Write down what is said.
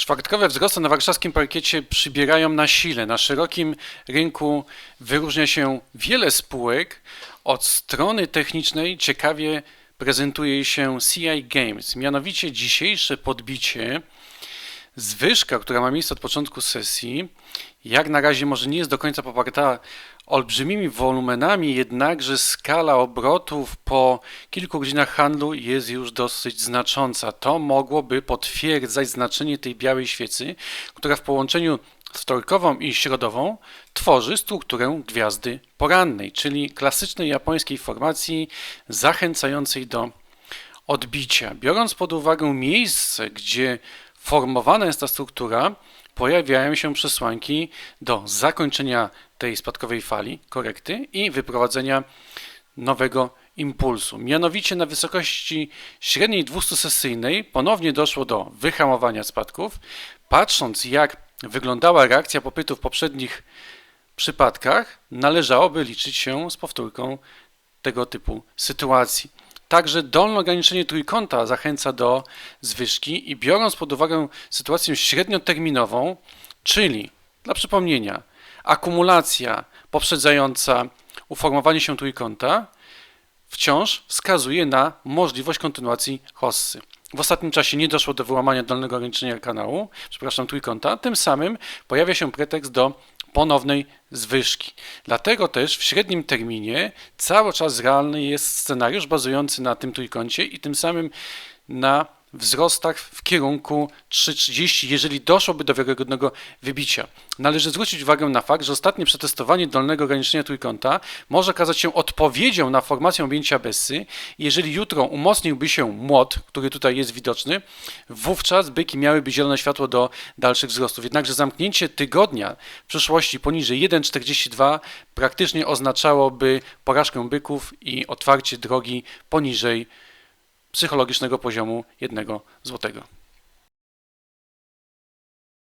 Czwartkowe wzrosty na warszawskim parkiecie przybierają na sile. Na szerokim rynku wyróżnia się wiele spółek. Od strony technicznej ciekawie prezentuje się CI Games. Mianowicie dzisiejsze podbicie, zwyżka, która ma miejsce od początku sesji, jak na razie może nie jest do końca poparta olbrzymimi wolumenami, jednakże skala obrotów po kilku godzinach handlu jest już dosyć znacząca. To mogłoby potwierdzać znaczenie tej białej świecy, która w połączeniu z wtorkową i środową tworzy strukturę gwiazdy porannej, czyli klasycznej japońskiej formacji zachęcającej do odbicia. Biorąc pod uwagę miejsce, gdzie formowana jest ta struktura, pojawiają się przesłanki do zakończenia tej spadkowej fali, korekty i wyprowadzenia nowego impulsu. Mianowicie na wysokości średniej 200-sesyjnej ponownie doszło do wyhamowania spadków. Patrząc jak wyglądała reakcja popytu w poprzednich przypadkach, należałoby liczyć się z powtórką tego typu sytuacji. Także dolne ograniczenie trójkąta zachęca do zwyżki i biorąc pod uwagę sytuację średnioterminową, czyli dla przypomnienia, akumulacja poprzedzająca uformowanie się trójkąta wciąż wskazuje na możliwość kontynuacji hossy. W ostatnim czasie nie doszło do wyłamania dolnego ograniczenia kanału, przepraszam, trójkąta, tym samym pojawia się pretekst do ponownej zwyżki. Dlatego też w średnim terminie cały czas realny jest scenariusz bazujący na tym trójkącie i tym samym na wzrostach w kierunku 3,30, jeżeli doszłoby do wiarygodnego wybicia. Należy zwrócić uwagę na fakt, że ostatnie przetestowanie dolnego ograniczenia trójkąta może okazać się odpowiedzią na formację objęcia Bessy. Jeżeli jutro umocniłby się młot, który tutaj jest widoczny, wówczas byki miałyby zielone światło do dalszych wzrostów. Jednakże zamknięcie tygodnia w przyszłości poniżej 1,42 praktycznie oznaczałoby porażkę byków i otwarcie drogi poniżej psychologicznego poziomu jednego złotego.